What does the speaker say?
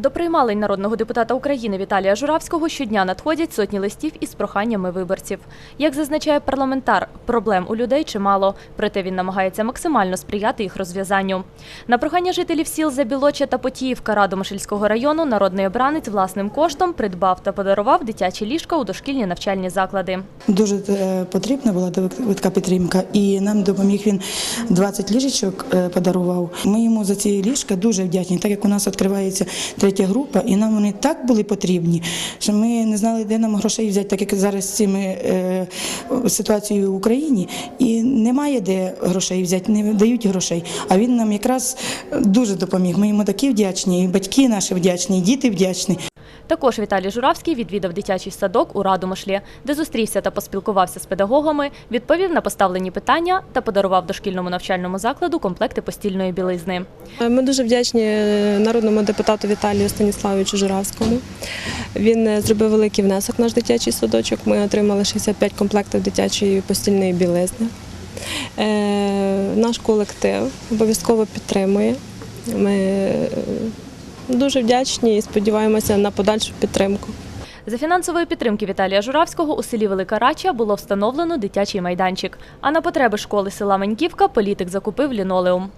До приймалень народного депутата України Віталія Журавського щодня надходять сотні листів із проханнями виборців. Як зазначає парламентар, проблем у людей чимало, проте він намагається максимально сприяти їх розв'язанню. На прохання жителів сіл Забілоча та Потіївка Радомишльського району народний обранець власним коштом придбав та подарував дитячі ліжка у дошкільні навчальні заклади. Дуже е, потрібна була така підтримка, і нам допоміг він 20 ліжечок е, подарував. Ми йому за ці ліжка дуже вдячні, так як у нас відкривається третя група, і нам вони так були потрібні, що ми не знали, де нам грошей взяти, так як зараз з цими е, ситуацією в Україні, і немає де грошей взяти, не дають грошей. А він нам якраз дуже допоміг. Ми йому такі вдячні, і батьки наші вдячні, і діти вдячні. Також Віталій Журавський відвідав дитячий садок у Радомишлі, де зустрівся та поспілкувався з педагогами, відповів на поставлені питання та подарував дошкільному навчальному закладу комплекти постільної білизни. Ми дуже вдячні народному депутату Віталію Станіславовичу Журавському. Він е, зробив великий внесок в наш дитячий садочок. Ми отримали 65 комплектів дитячої постільної білизни. Е, Наш колектив обов'язково підтримує. Ми е, дуже вдячні і сподіваємося на подальшу підтримку. За фінансової підтримки Віталія Журавського у селі Велика Рача було встановлено дитячий майданчик. А на потреби школи села Меньківка політик закупив лінолеум.